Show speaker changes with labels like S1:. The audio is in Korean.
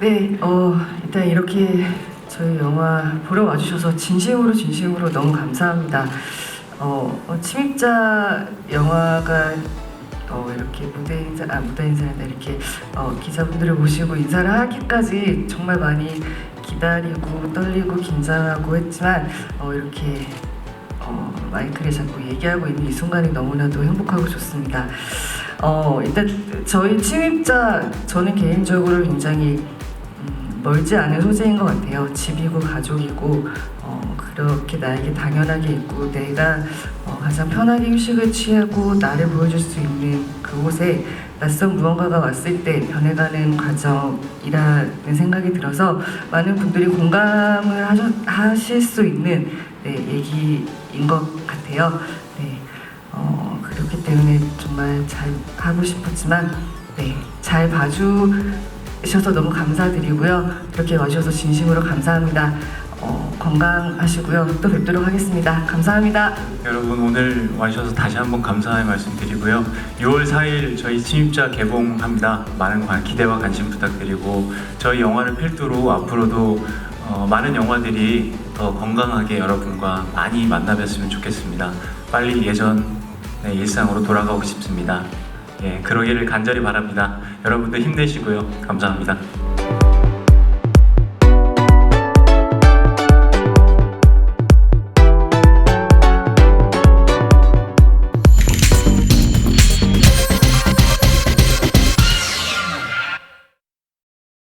S1: 네, 어, 일단 이렇게 저희 영화 보러 와주셔서 진심으로 진심으로 너무 감사합니다. 어, 어, 침입자 영화가 어, 이렇게 무대 인사, 아 무대 인사인데 이렇게 어, 기자분들을 모시고 인사를 하기까지 정말 많이 기다리고 떨리고 긴장하고 했지만 어, 이렇게 어, 마이크를 잡고 얘기하고 있는 이 순간이 너무나도 행복하고 좋습니다. 어, 일단 저희 침입자 저는 개인적으로 굉장히 음, 멀지 않은 소재인 것 같아요. 집이고 가족이고 어, 그렇게 나에게 당연하게 있고 내가 어, 가장 편하게 휴식을 취하고 나를 보여줄 수 있는 그곳에 낯선 무언가가 왔을 때 변해가는 과정이라는 생각이 들어서 많은 분들이 공감을 하셔, 하실 수 있는 네, 얘기인 것 같아요. 네, 어, 그렇기 때문에 정말 잘 하고 싶었지만 네, 잘 봐 주셔서 너무 감사드리고요. 이렇게 와주셔서 진심으로 감사합니다. 어, 건강하시고요. 또 뵙도록 하겠습니다. 감사합니다.
S2: 여러분 오늘 와주셔서 다시 한번 감사의 말씀드리고요. 6월 4일 저희 침입자 개봉합니다. 많은 관- 기대와 관심 부탁드리고 저희 영화를 필두로 앞으로도 어, 많은 영화들이 더 건강하게 여러분과 많이 만나뵀으면 좋겠습니다. 빨리 예전 의 일상으로 돌아가고 싶습니다. 예, 그러기를 간절히 바랍니다. 여러분들 힘내시고요. 감사합니다.